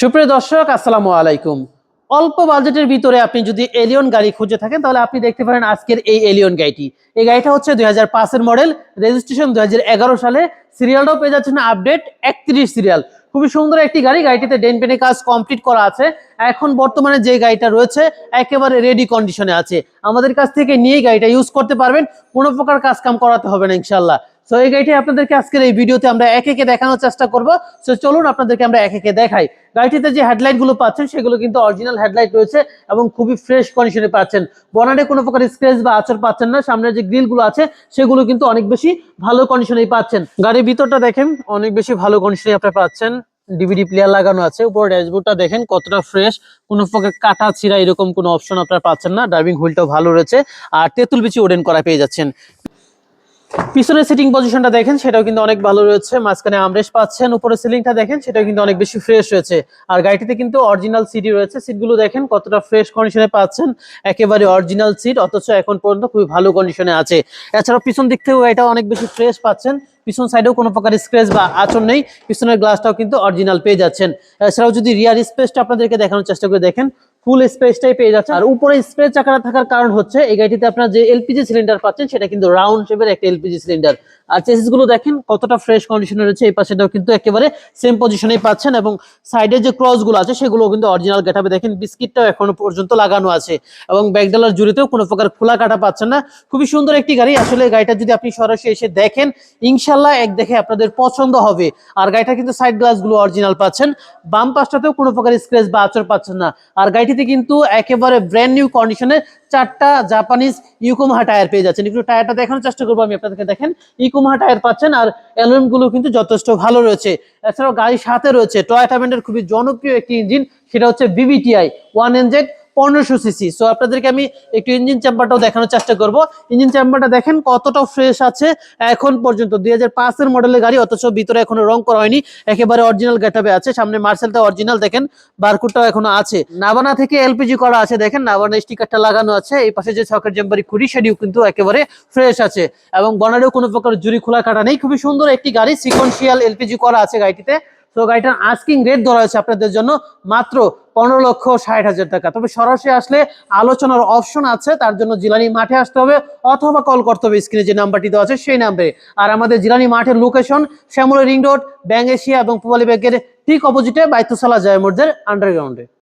সুপ্রিয় দর্শক, আসসালামু আলাইকুম। অল্প বাজেটের ভিতরে আপনি যদি এলিয়ন গাড়ি খুঁজে থাকেন, তাহলে আপনি দেখতে পারেন আজকের এই এলিয়ন গাড়িটি। এই গাড়িটা হচ্ছে দুই পাঁচের মডেল রেজিস্ট্রেশন দুই সালে। সিরিয়ালটাও পেয়ে যাচ্ছেন আপডেট একত্রিশ সিরিয়াল। খুবই সুন্দর একটি গাড়ি, গাড়িটিতে ডেন পেনে কাজ কমপ্লিট করা আছে। এখন বর্তমানে যে গাড়িটা রয়েছে, একেবারে রেডি কন্ডিশনে আছে। আমাদের কাছ থেকে নিয়ে গাড়িটা ইউজ করতে পারবেন, কোনো প্রকার কাজ কাম করাতে হবে না ইনশাল্লাহ সো এই গাড়িটি আপনাদেরকে আজকের এই ভিডিওতে আমরা এক একে দেখানোর চেষ্টা করব। সো চলুন আপনাদেরকে আমরা এক একে দেখাই। গাড়িটিতে যে হেডলাইটগুলো পাচ্ছেন, সেগুলো কিন্তু অরিজিনাল হেডলাইট রয়েছে এবং খুবই ফ্রেশ কন্ডিশনে পাচ্ছেন। বনারে কোনো প্রকার স্ক্র্যাচ বা আচর পাচ্ছেন না। সামনে যে গ্রিলগুলো আছে, সেগুলো কিন্তু অনেক বেশি ভালো কন্ডিশনেই পাচ্ছেন। গাড়ির ভিতরটা দেখেন, অনেক বেশি ভালো কন্ডিশনে আপনারা পাচ্ছেন। ডিভিডি প্লেয়ার লাগানো আছে। উপরে ড্যাশবোর্ডটা দেখেন, কতটা ফ্রেশ কোনো প্রকার কাটা ছিঁড়া এরকম কোনো অপশন আপনারা পাচ্ছেন না। ড্রাইভিং হুইলটাও ভালো রয়েছে। আর তেঁতুল বিচি ওডেন করা পেয়ে যাচ্ছেন। পিছনের সিটিং পজিশনটা দেখেন, সেটাও কিন্তু অনেক ভালো রয়েছে। মাঝখানে আমরেশ পাচ্ছেন উপরে সিলিংটা দেখেন, সেটাও কিন্তু অনেক বেশি ফ্রেশ রয়েছে। আর গাড়িটিতে কিন্তু অরিজিনাল সিটই রয়েছে। সিটগুলো দেখেন, কতটা ফ্রেশ কন্ডিশনে পাচ্ছেন। একেবারে অরিজিনাল সিট অথচ এখন পর্যন্ত খুবই ভালো কন্ডিশনে আছে। এছাড়াও পিছন দিক থেকেও এটা অনেক বেশি ফ্রেশ পাচ্ছেন। পিছন সাইডেও কোনো প্রকার স্ক্র্যাচ বা আচর নেই। পিছনের গ্লাসটাও কিন্তু অরিজিনাল পেয়ে যাচ্ছেন। এছাড়াও যদি রিয়ার স্পেসটা আপনাদেরকে দেখানোর চেষ্টা করে দেখেন ফুল স্পেসটাই পেয়ে যাচ্ছে আর উপরে স্পেস চাকাটা থাকার কারণ হচ্ছে, এই গাড়িটিতে আপনার যে এলপিজি সিলিন্ডার পাচ্ছেন, সেটা কিন্তু রাউন্ড শেপের একটা এলপিজি সিলিন্ডার। আর চেসিসগুলো দেখেন, কতটা ফ্রেশ কন্ডিশনে রয়েছে, এই পাশেটাও কিন্তু একেবারে সেম পজিশনেই পাচ্ছেন এবং সাইডে যে ক্রসগুলো আছে সেগুলো কিন্তু অরিজিনাল গেটাবে দেখেন, বিস্কিটটাও এখনও পর্যন্ত লাগানো আছে এবং ব্যাগডালার জুড়িতেও কোনো প্রকার খোলা কাটা পাচ্ছেন না। খুবই সুন্দর একটি গাড়ি, আসলে গাড়িটা যদি আপনি সরাসরি এসে দেখেন ইনশাল্লাহ এক দেখে আপনাদের পছন্দ হবে। আর গাড়িটা কিন্তু সাইড গ্লাসগুলো অরিজিনাল পাচ্ছেন, বাম পাশটাতেও কোনো প্রকার স্ক্র্যাচ বা আচর পাচ্ছেন না। আর গাড়িটিতে কিন্তু একেবারে ব্র্যান্ড নিউ কন্ডিশনে চারটা জাপানিজ ইউকোমাহা টায়ার পেয়ে যাচ্ছেন। একটু টায়ারটা দেখানোর চেষ্টা করব, আমি আপনাদেরকে দেখেন। ইকোমাহা টায়ার পাচ্ছেন আরগুলো কিন্তু যথেষ্ট ভালো রয়েছে। এছাড়াও গাড়ির সাথে রয়েছে টয়টা ব্র্যান্ডের খুবই জনপ্রিয় একটি ইঞ্জিন সেটা হচ্ছে বিবিটিআই ওয়ান এনজেড পনেরোশো সিসি সো আপনাদেরকে আমি একটু ইঞ্জিন চেম্বারটাও দেখানোর চেষ্টা করব। ইঞ্জিন চেম্বারটা দেখেন কতটা ফ্রেশ আছে। এখন পর্যন্ত দুই হাজার মডেলের গাড়ি, অথচ ভিতরে এখনও রং করা হয়নি। একেবারে অরিজিনাল গেটাবে আছে। সামনে মার্সেলটা অরিজিনাল দেখেন বারকুটটাও এখনও আছে। নাবানা থেকে এলপিজি করা আছে। দেখেন নাবানা স্টিকারটা লাগানো আছে। এই পাশে যে ছকের জেম্বারি খুঁড়ি সেটিও কিন্তু একেবারে ফ্রেশ আছে। এবং বনারেও কোনো প্রকার জুরি খোলা কাটা নেই। খুবই সুন্দর একটি গাড়ি সিকোয়েন্সিয়াল এলপিজি করা আছে গাড়িটিতে। তো গাড়িটার আস্কিং রেট ধরা হয়েছে আপনাদের জন্য মাত্র পনেরো লক্ষ ষাট হাজার টাকা। তবে সরাসরি আসলে আলোচনার অপশন আছে, তার জন্য জিলানি মাঠে আসতে হবে অথবা কল করতে হবে স্ক্রিনে যে নাম্বারটি দেওয়া আছে সেই নাম্বারে আর আমাদের জিলানি মাঠের location Shyamal ring road Bank Asia এবং পুবালি ব্যাগের ঠিক অপোজিটে বাইতুসালা জয় মসজিদের আন্ডারগ্রাউন্ডে